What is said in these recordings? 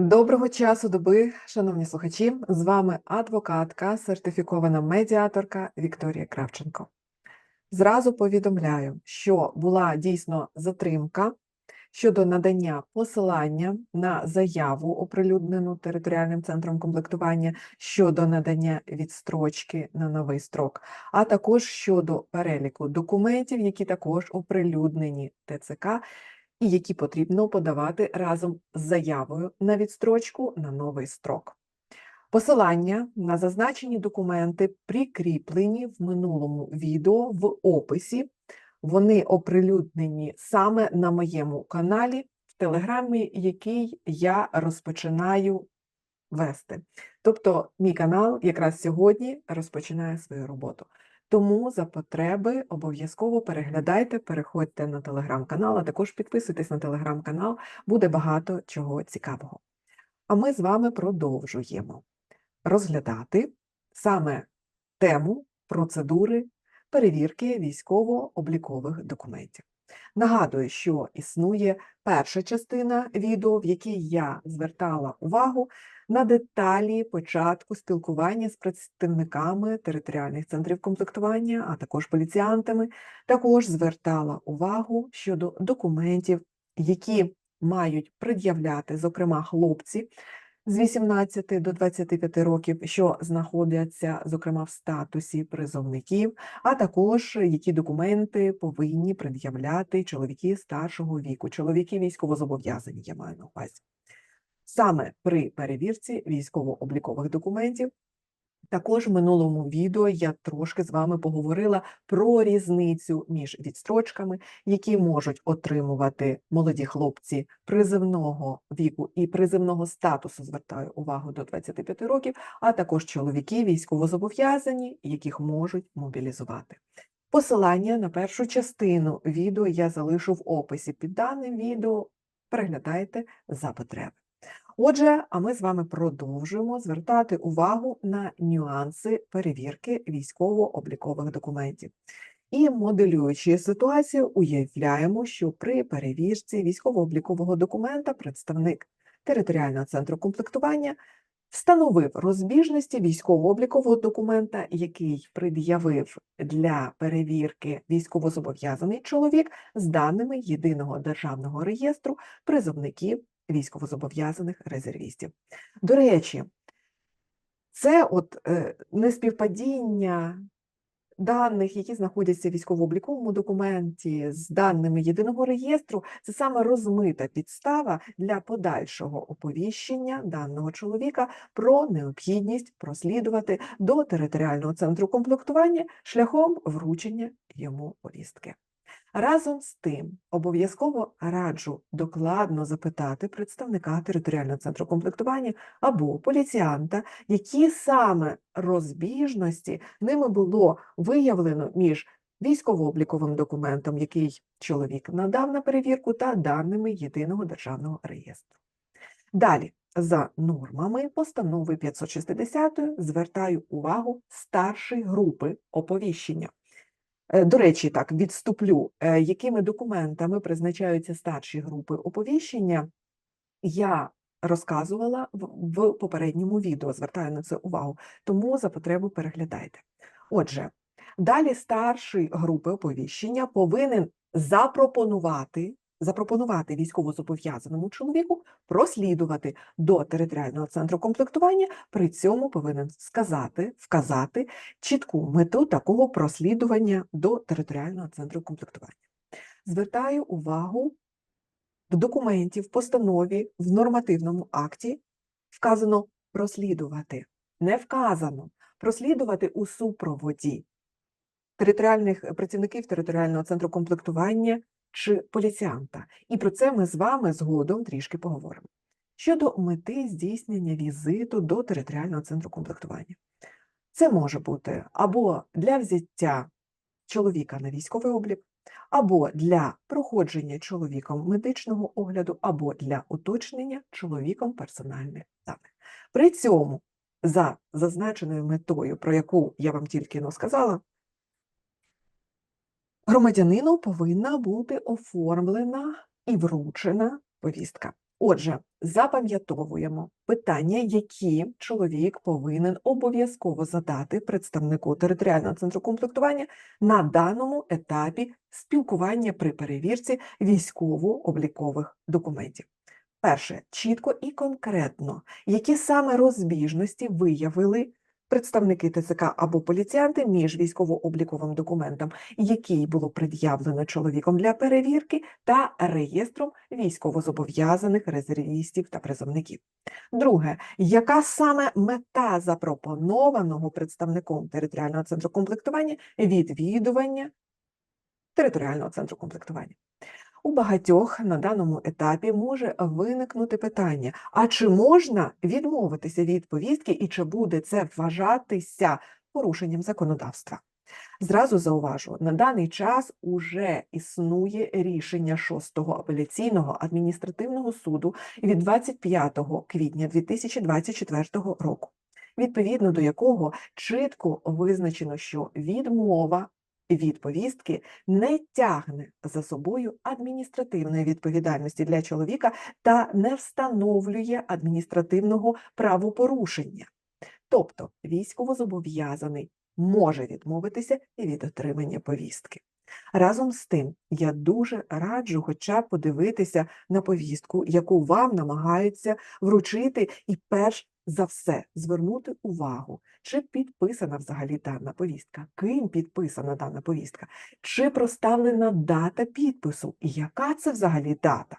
Доброго часу доби, шановні слухачі! З вами адвокатка, сертифікована медіаторка Вікторія Кравченко. Зразу повідомляю, що була дійсно затримка щодо надання посилання на заяву, оприлюднену територіальним центром комплектування щодо надання відстрочки на новий строк, а також щодо переліку документів, які також оприлюднені ТЦК і які потрібно подавати разом з заявою на відстрочку на новий строк. Посилання на зазначені документи прикріплені в минулому відео в описі. Вони оприлюднені саме на моєму каналі в Телеграмі, який я розпочинаю вести. Тобто, мій канал якраз сьогодні розпочинає свою роботу. Тому за потреби обов'язково переглядайте, переходьте на телеграм-канал, а також підписуйтесь на телеграм-канал, буде багато чого цікавого. А ми з вами продовжуємо розглядати саме тему процедури перевірки військово-облікових документів. Нагадую, що існує перша частина відео, в якій я звертала увагу на деталі початку спілкування з представниками територіальних центрів комплектування, а також поліціантами, також звертала увагу щодо документів, які мають пред'являти, зокрема, хлопці з 18 до 25 років, що знаходяться, зокрема, в статусі призовників, а також які документи повинні пред'являти чоловіки старшого віку, чоловіки військовозобов'язані, я маю на увазі. Саме при перевірці військово-облікових документів. Також в минулому відео я трошки з вами поговорила про різницю між відстрочками, які можуть отримувати молоді хлопці призивного віку і призивного статусу, звертаю увагу до 25 років, а також чоловіки військовозобов'язані, яких можуть мобілізувати. Посилання на першу частину відео я залишу в описі під даним відео. Переглядайте за потреби. Отже, а ми з вами продовжуємо звертати увагу на нюанси перевірки військово-облікових документів. І моделюючи ситуацію, уявляємо, що при перевірці військово-облікового документа представник територіального центру комплектування встановив розбіжності військово-облікового документа, який пред'явив для перевірки військовозобов'язаний чоловік з даними єдиного державного реєстру призовників військовозобов'язаних резервістів. До речі, це от е, неспівпадіння даних, які знаходяться в військово-обліковому документі з даними єдиного реєстру, це саме розмита підстава для подальшого оповіщення даного чоловіка про необхідність прослідувати до територіального центру комплектування шляхом вручення йому повістки. Разом з тим, обов'язково раджу докладно запитати представника територіального центру комплектування або поліціянта, які саме розбіжності ними було виявлено між військово-обліковим документом, який чоловік надав на перевірку, та даними єдиного державного реєстру. Далі. За нормами постанови 560 звертаю увагу старшої групи оповіщення. Е, До речі, так, відступлю, е, якими документами призначаються старші групи оповіщення, я розказувала в, в попередньому відео, звертаю на це увагу, тому за потребу переглядайте. Отже, далі старший групи оповіщення повинен запропонувати запропонувати військовозобов'язаному чоловіку прослідувати до територіального центру комплектування, при цьому повинен сказати, вказати чітку мету такого прослідування до територіального центру комплектування. Звертаю увагу в документі, в постанові, в нормативному акті вказано прослідувати. Не вказано прослідувати у супроводі територіальних працівників територіального центру комплектування чи поліціанта. І про це ми з вами згодом трішки поговоримо. Щодо мети здійснення візиту до територіального центру комплектування. Це може бути або для взяття чоловіка на військовий облік, або для проходження чоловіком медичного огляду, або для уточнення чоловіком персональних даних. При цьому, за зазначеною метою, про яку я вам тільки но сказала, громадянину повинна бути оформлена і вручена повістка. Отже, запам'ятовуємо питання, які чоловік повинен обов'язково задати представнику територіального центру комплектування на даному етапі спілкування при перевірці військово-облікових документів. Перше, чітко і конкретно, які саме розбіжності виявили представники ТЦК або поліціянти між військово-обліковим документом, який було пред'явлено чоловіком для перевірки, та реєстром військовозобов'язаних резервістів та призовників. Друге, яка саме мета запропонованого представником територіального центру комплектування відвідування територіального центру комплектування? У багатьох на даному етапі може виникнути питання: а чи можна відмовитися від повістки і чи буде це вважатися порушенням законодавства? Зразу зауважу, на даний час уже існує рішення 6-го апеляційного адміністративного суду від 25 квітня 2024 року, відповідно до якого чітко визначено, що відмова від повістки не тягне за собою адміністративної відповідальності для чоловіка та не встановлює адміністративного правопорушення. Тобто військовозобов'язаний може відмовитися від отримання повістки. Разом з тим, я дуже раджу хоча б подивитися на повістку, яку вам намагаються вручити, і перш за все звернути увагу, чи підписана взагалі дана повістка, ким підписана дана повістка, чи проставлена дата підпису, і яка це взагалі дата.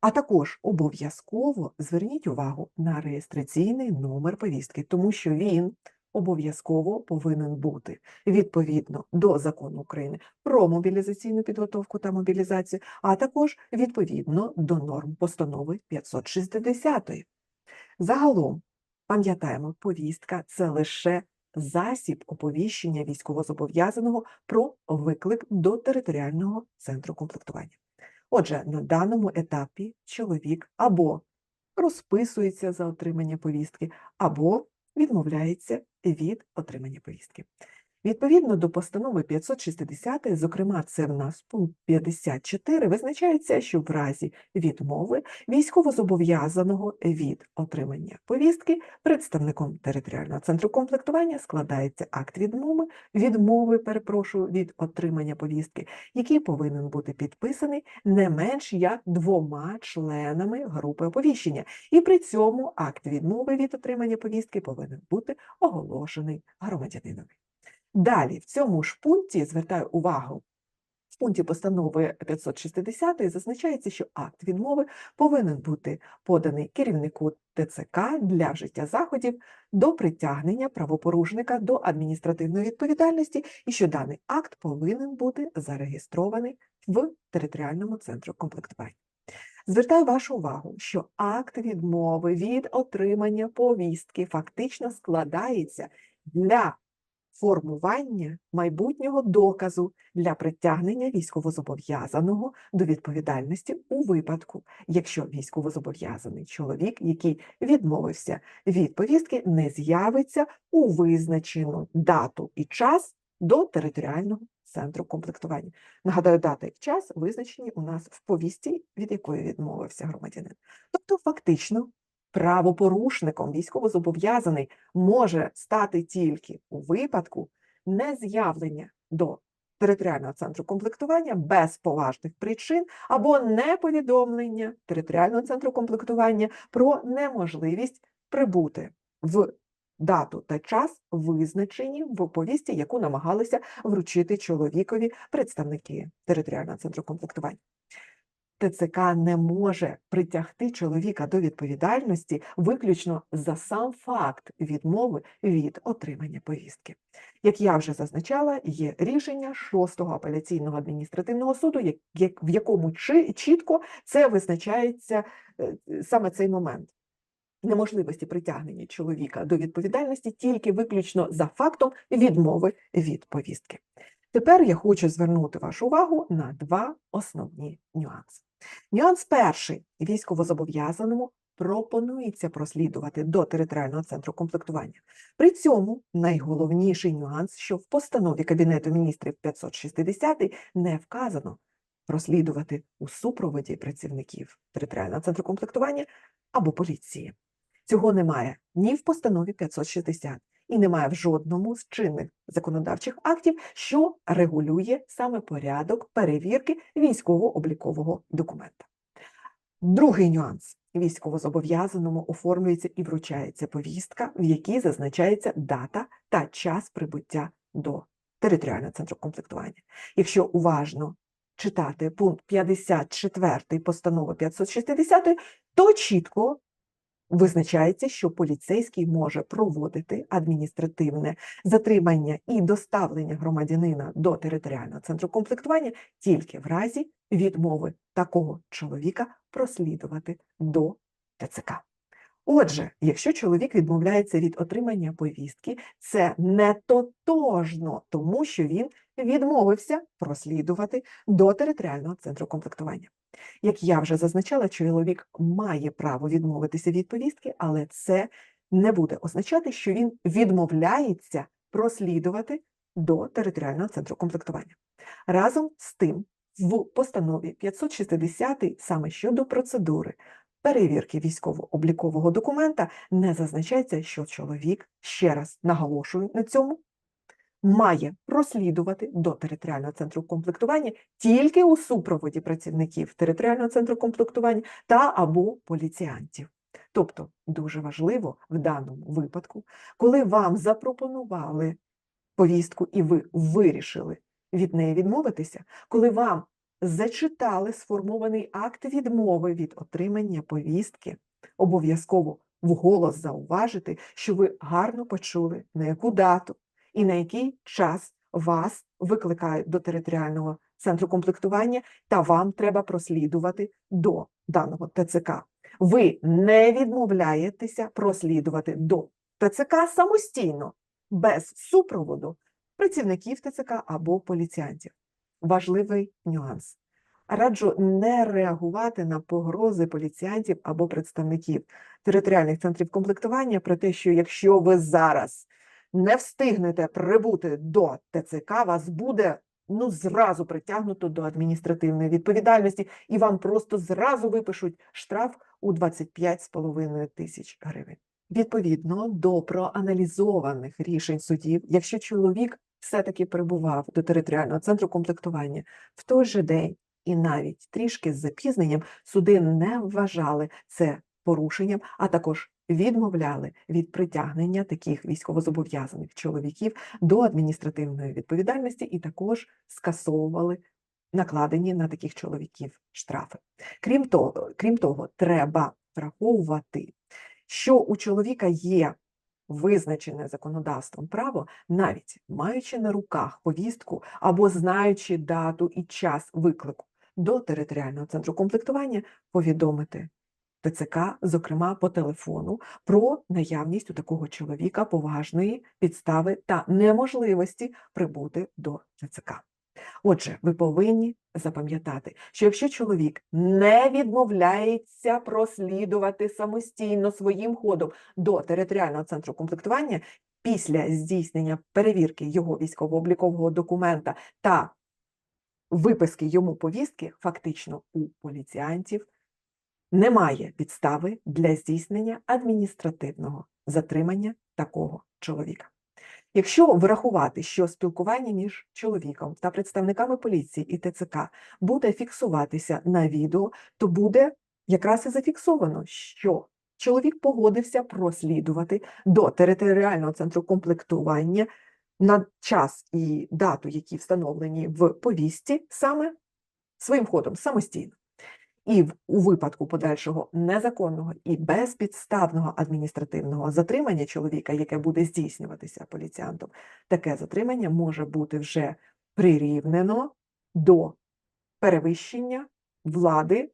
А також обов'язково зверніть увагу на реєстраційний номер повістки, тому що він обов'язково повинен бути відповідно до закону України про мобілізаційну підготовку та мобілізацію, а також відповідно до норм постанови 560. Загалом, пам'ятаємо, повістка це лише засіб оповіщення військовозобов'язаного про виклик до територіального центру комплектування. Отже, на даному етапі чоловік або розписується за отримання повістки, або відмовляється від отримання повістки. Відповідно до постанови 560, зокрема, це в нас пункт 54, визначається, що в разі відмови військовозобов'язаного від отримання повістки представником територіального центру комплектування складається акт відмови, відмови, перепрошую, від отримання повістки, який повинен бути підписаний не менш як двома членами групи оповіщення. І при цьому акт відмови від отримання повістки повинен бути оголошений громадянинові. Далі, в цьому ж пункті звертаю увагу. В пункті постанови 560 зазначається, що акт відмови повинен бути поданий керівнику ТЦК для вжиття заходів до притягнення правопорушника до адміністративної відповідальності і що даний акт повинен бути зареєстрований в територіальному центру комплектування. Звертаю вашу увагу, що акт відмови від отримання повістки фактично складається для формування майбутнього доказу для притягнення військовозобов'язаного до відповідальності у випадку, якщо військовозобов'язаний чоловік, який відмовився від повістки, не з'явиться у визначену дату і час до територіального центру комплектування. Нагадаю, дата і час визначені у нас в повісті, від якої відмовився громадянин. Тобто, фактично, правопорушником військовозобов'язаний може стати тільки у випадку нез'явлення до територіального центру комплектування без поважних причин або неповідомлення територіального центру комплектування про неможливість прибути в дату та час, визначені в повісті, яку намагалися вручити чоловікові представники територіального центру комплектування. ТЦК не може притягти чоловіка до відповідальності виключно за сам факт відмови від отримання повістки. Як я вже зазначала, є рішення 6-го апеляційного адміністративного суду, в якому чітко це визначається е, саме цей момент. Неможливості притягнення чоловіка до відповідальності тільки виключно за фактом відмови від повістки. Тепер я хочу звернути вашу увагу на два основні нюанси. Нюанс перший військовозобов'язаному пропонується прослідувати до територіального центру комплектування. При цьому найголовніший нюанс, що в постанові Кабінету міністрів 560 не вказано прослідувати у супроводі працівників територіального центру комплектування або поліції. Цього немає ні в постанові 560 і немає в жодному з чинних законодавчих актів, що регулює саме порядок перевірки військово-облікового документа. Другий нюанс. Військовозобов'язаному оформлюється і вручається повістка, в якій зазначається дата та час прибуття до територіального центру комплектування. Якщо уважно читати пункт 54 постанови 560, то чітко визначається, що поліцейський може проводити адміністративне затримання і доставлення громадянина до територіального центру комплектування тільки в разі відмови такого чоловіка прослідувати до ТЦК. Отже, якщо чоловік відмовляється від отримання повістки, це не тотожно, тому що він відмовився прослідувати до територіального центру комплектування. Як я вже зазначала, чоловік має право відмовитися від повістки, але це не буде означати, що він відмовляється прослідувати до територіального центру комплектування. Разом з тим, в постанові 560 саме щодо процедури перевірки військово-облікового документа не зазначається, що чоловік, ще раз наголошую на цьому, має прослідувати до територіального центру комплектування тільки у супроводі працівників територіального центру комплектування та або поліціантів. Тобто дуже важливо в даному випадку, коли вам запропонували повістку і ви вирішили від неї відмовитися, коли вам зачитали сформований акт відмови від отримання повістки, обов'язково вголос зауважити, що ви гарно почули, на яку дату і на який час вас викликають до територіального центру комплектування, та вам треба прослідувати до даного ТЦК. Ви не відмовляєтеся прослідувати до ТЦК самостійно, без супроводу працівників ТЦК або поліціянтів. Важливий нюанс. Раджу не реагувати на погрози поліціянтів або представників територіальних центрів комплектування про те, що якщо ви зараз не встигнете прибути до ТЦК, вас буде ну зразу притягнуто до адміністративної відповідальності, і вам просто зразу випишуть штраф у 25,5 тисяч гривень. Відповідно до проаналізованих рішень судів, якщо чоловік все-таки прибував до територіального центру комплектування в той же день і навіть трішки з запізненням, суди не вважали це порушенням, а також відмовляли від притягнення таких військовозобов'язаних чоловіків до адміністративної відповідальності і також скасовували накладені на таких чоловіків штрафи. Крім того, крім того, треба враховувати, що у чоловіка є визначене законодавством право, навіть маючи на руках повістку або знаючи дату і час виклику до територіального центру комплектування, повідомити ТЦК, зокрема по телефону, про наявність у такого чоловіка поважної підстави та неможливості прибути до ТЦК. Отже, ви повинні запам'ятати, що якщо чоловік не відмовляється прослідувати самостійно своїм ходом до територіального центру комплектування після здійснення перевірки його військово-облікового документа та виписки йому повістки, фактично у поліціантів немає підстави для здійснення адміністративного затримання такого чоловіка. Якщо врахувати, що спілкування між чоловіком та представниками поліції і ТЦК буде фіксуватися на відео, то буде якраз і зафіксовано, що чоловік погодився прослідувати до територіального центру комплектування на час і дату, які встановлені в повістці, саме своїм ходом самостійно. І в- у випадку подальшого незаконного і безпідставного адміністративного затримання чоловіка, яке буде здійснюватися поліціантом, таке затримання може бути вже прирівнено до перевищення влади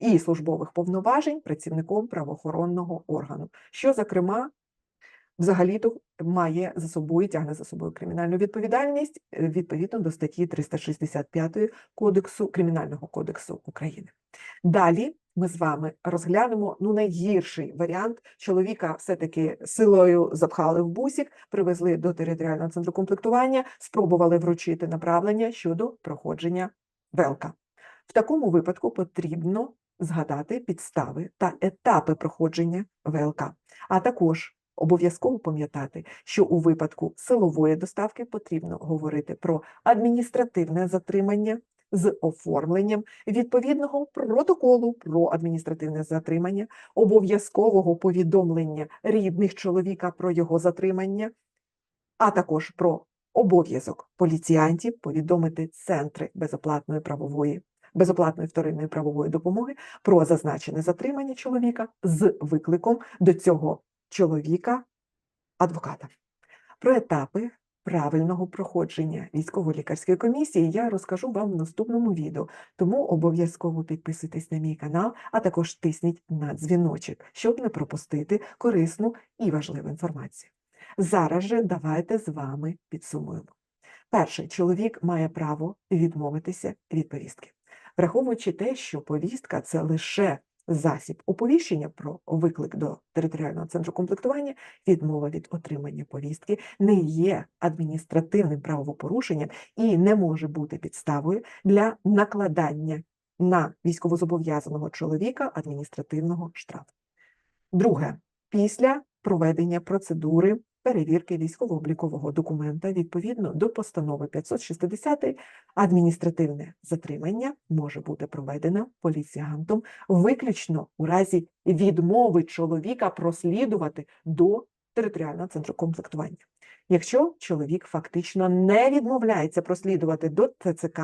і службових повноважень працівником правоохоронного органу, що, зокрема, взагалі-то має за собою, тягне за собою кримінальну відповідальність е, відповідно до статті 365 Кодексу Кримінального кодексу України. Далі ми з вами розглянемо ну найгірший варіант. Чоловіка все-таки силою запхали в бусік, привезли до територіального центру комплектування, спробували вручити направлення щодо проходження велка. В такому випадку потрібно згадати підстави та етапи проходження ВЛК, а також обов'язково пам'ятати, що у випадку силової доставки потрібно говорити про адміністративне затримання з оформленням відповідного протоколу про адміністративне затримання, обов'язкового повідомлення рідних чоловіка про його затримання, а також про обов'язок поліціянтів повідомити центри безоплатної правової. Безоплатної вторинної правової допомоги про зазначене затримання чоловіка з викликом до цього чоловіка адвоката. Про етапи правильного проходження військово-лікарської комісії я розкажу вам в наступному відео, тому обов'язково підписуйтесь на мій канал, а також тисніть на дзвіночок, щоб не пропустити корисну і важливу інформацію. Зараз же давайте з вами підсумуємо. Перше, чоловік має право відмовитися від повістки, враховуючи те, що повістка це лише засіб оповіщення про виклик до територіального центру комплектування, відмова від отримання повістки не є адміністративним правопорушенням і не може бути підставою для накладання на військовозобов'язаного чоловіка адміністративного штрафу. Друге, після проведення процедури перевірки військово-облікового документа відповідно до постанови 560 адміністративне затримання може бути проведено поліціянтом виключно у разі відмови чоловіка прослідувати до територіального центру комплектування. Якщо чоловік фактично не відмовляється прослідувати до ТЦК,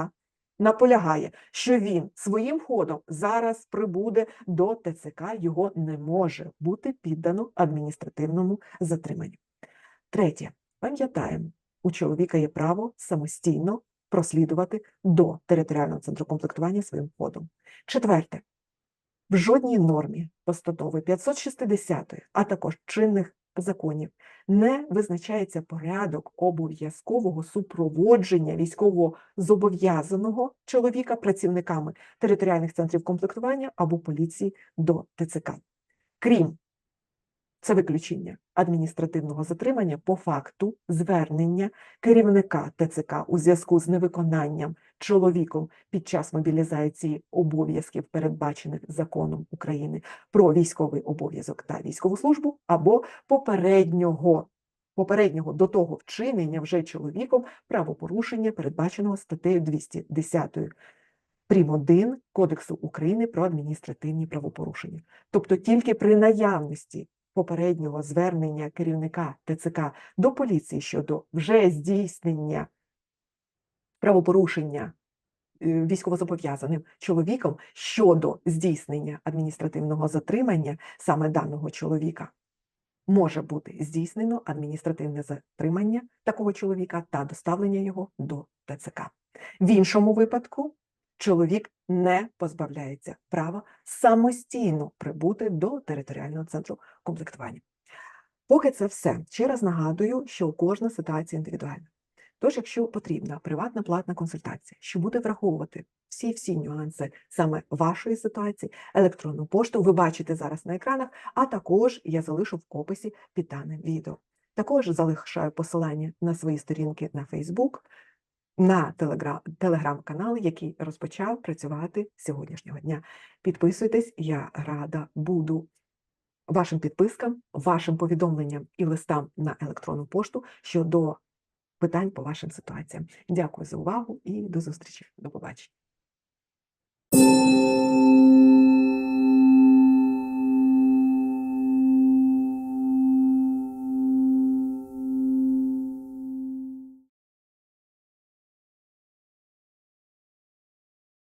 наполягає, що він своїм ходом зараз прибуде до ТЦК, його не може бути піддано адміністративному затриманню. Третє, пам'ятаємо, у чоловіка є право самостійно прослідувати до територіального центру комплектування своїм ходом. Четверте, в жодній нормі постанови 560, а також чинних законів не визначається порядок обов'язкового супроводження військово зобов'язаного чоловіка працівниками територіальних центрів комплектування або поліції до ТЦК. Крім це виключення адміністративного затримання по факту звернення керівника ТЦК у зв'язку з невиконанням чоловіком під час мобілізації обов'язків, передбачених законом України про військовий обов'язок та військову службу, або попереднього. Попереднього до того вчинення вже чоловіком правопорушення, передбаченого статтею 210 прим. 1 Кодексу України про адміністративні правопорушення. Тобто тільки при наявності попереднього звернення керівника ТЦК до поліції щодо вже здійснення правопорушення е, військовозобов'язаним чоловіком щодо здійснення адміністративного затримання саме даного чоловіка. Може бути здійснено адміністративне затримання такого чоловіка та доставлення його до ТЦК. В іншому випадку чоловік не позбавляється права самостійно прибути до територіального центру комплектування. Поки це все, ще раз нагадую, що кожна ситуація індивідуальна. Тож, якщо потрібна приватна платна консультація, що буде враховувати всі всі нюанси саме вашої ситуації, електронну пошту ви бачите зараз на екранах, а також я залишу в описі під даним відео. Також залишаю посилання на свої сторінки на Facebook, на телеграм-канал, який розпочав працювати сьогоднішнього дня. Підписуйтесь, я рада буду вашим підпискам, вашим повідомленням і листам на електронну пошту щодо питань по вашим ситуаціям. Дякую за увагу і до зустрічі. До побачення.